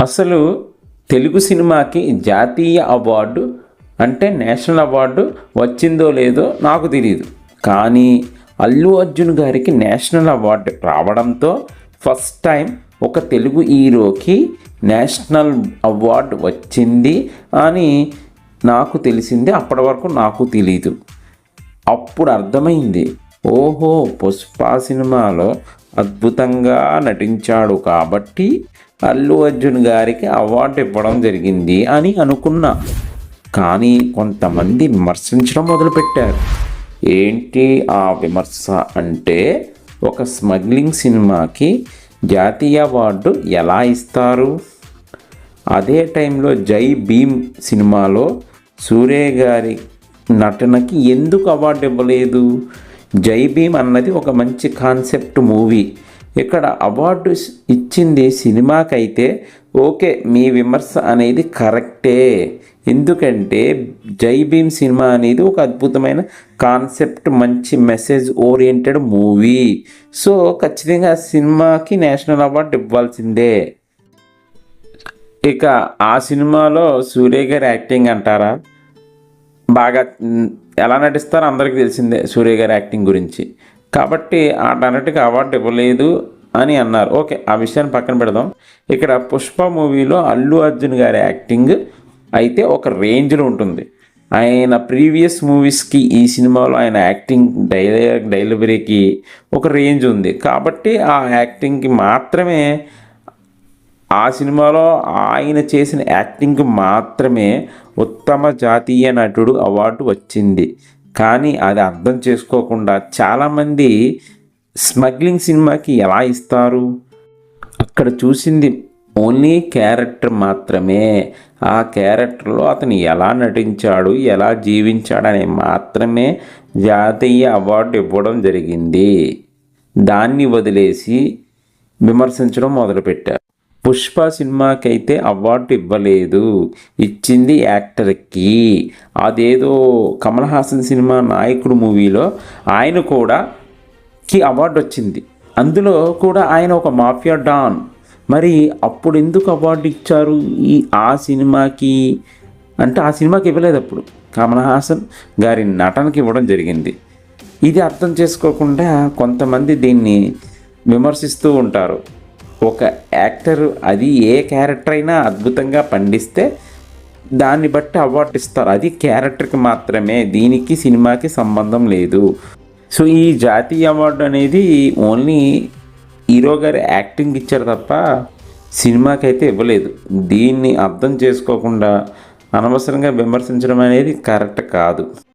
అసలు తెలుగు సినిమాకి జాతీయ అవార్డు అంటే నేషనల్ అవార్డు వచ్చిందో లేదో నాకు తెలియదు కానీ అల్లు అర్జున్ గారికి నేషనల్ అవార్డు రావడంతో ఫస్ట్ టైం ఒక తెలుగు హీరోకి నేషనల్ అవార్డు వచ్చింది అని నాకు తెలిసింది. అప్పటి వరకు నాకు తెలియదు అప్పుడు అర్థమైంది. ఓహో పుష్ప సినిమాలో అద్భుతంగా నటించాడు కాబట్టి అల్లు అర్జున్ గారికి అవార్డు ఇవ్వడం జరిగింది అని అనుకున్నా. కానీ కొంతమంది విమర్శించడం మొదలుపెట్టారు. ఏంటి ఆ విమర్శ అంటే ఒక స్మగ్లింగ్ సినిమాకి జాతీయ అవార్డు ఎలా ఇస్తారు? అదే టైంలో జై భీమ్ సినిమాలో సూర్య గారి నటనకి ఎందుకు అవార్డు ఇవ్వలేదు? జై భీమ్ అన్నది ఒక మంచి కాన్సెప్ట్ మూవీ. ఇక్కడ అవార్డు ఇచ్చింది సినిమాకైతే ఓకే మీ విమర్శ అనేది కరెక్టే. ఎందుకంటే జై భీమ్ సినిమా అనేది ఒక అద్భుతమైన కాన్సెప్ట్ మంచి మెసేజ్ ఓరియంటెడ్ మూవీ. సో ఖచ్చితంగా సినిమాకి నేషనల్ అవార్డు ఇవ్వాల్సిందే. ఇక ఆ సినిమాలో సూర్య గారి యాక్టింగ్ అంటారా? బాగా ఎలా నటిస్తారో అందరికీ తెలిసిందే సూర్య గారి యాక్టింగ్ గురించి. కాబట్టి అటన్నిటికీ అవార్డు ఇవ్వలేదు అని అన్నారు. ఓకే ఆ విషయాన్ని పక్కన పెడదాం. ఇక్కడ పుష్ప మూవీలో అల్లు అర్జున్ గారి యాక్టింగ్ అయితే ఒక రేంజ్లో ఉంటుంది. ఆయన ప్రీవియస్ మూవీస్కి ఈ సినిమాలో ఆయన యాక్టింగ్ డైలాగ్ డెలివరీకి ఒక రేంజ్ ఉంది. కాబట్టి ఆ యాక్టింగ్కి మాత్రమే ఆ సినిమాలో ఆయన చేసిన యాక్టింగ్ మాత్రమే ఉత్తమ జాతీయ నటుడు అవార్డు వచ్చింది. కానీ అది అర్థం చేసుకోకుండా చాలామంది స్మగ్లింగ్ సినిమాకి ఎలా ఇస్తారు? అక్కడ చూసింది ఓన్లీ క్యారెక్టర్ మాత్రమే. ఆ క్యారెక్టర్లో అతను ఎలా నటించాడు ఎలా జీవించాడు అని మాత్రమే జాతీయ అవార్డు ఇవ్వడం జరిగింది. దాన్ని వదిలేసి విమర్శించడం మొదలుపెట్టారు. పుష్ప సినిమాకైతే అవార్డు ఇవ్వలేదు. ఇచ్చింది యాక్టర్కి. అదేదో కమల్ హాసన్ సినిమా నాయకుడు మూవీలో ఆయన కూడా కి అవార్డు వచ్చింది. అందులో కూడా ఆయన ఒక మాఫియా డాన్. మరి అప్పుడు ఎందుకు అవార్డు ఇచ్చారు? ఈ ఆ సినిమాకి? అంటే ఆ సినిమాకి ఇవ్వలేదు అప్పుడు. కమల్ హాసన్ గారి నటనకి ఇవ్వడం జరిగింది. ఇది అర్థం చేసుకోకుండా కొంతమంది దీన్ని విమర్శిస్తూ ఉంటారు. ఒక యాక్టర్ అది ఏ క్యారెక్టర్ అయినా అద్భుతంగా పండిస్తే దాన్ని బట్టి అవార్డు ఇస్తారు. అది క్యారెక్టర్కి మాత్రమే దీనికి సినిమాకి సంబంధం లేదు. సో ఈ జాతీయ అవార్డు అనేది ఓన్లీ హీరో గారి యాక్టింగ్ ఇచ్చారు తప్ప సినిమాకి అయితే ఇవ్వలేదు. దీన్ని అర్థం చేసుకోకుండా అనవసరంగా విమర్శించడం అనేది కరెక్ట్ కాదు.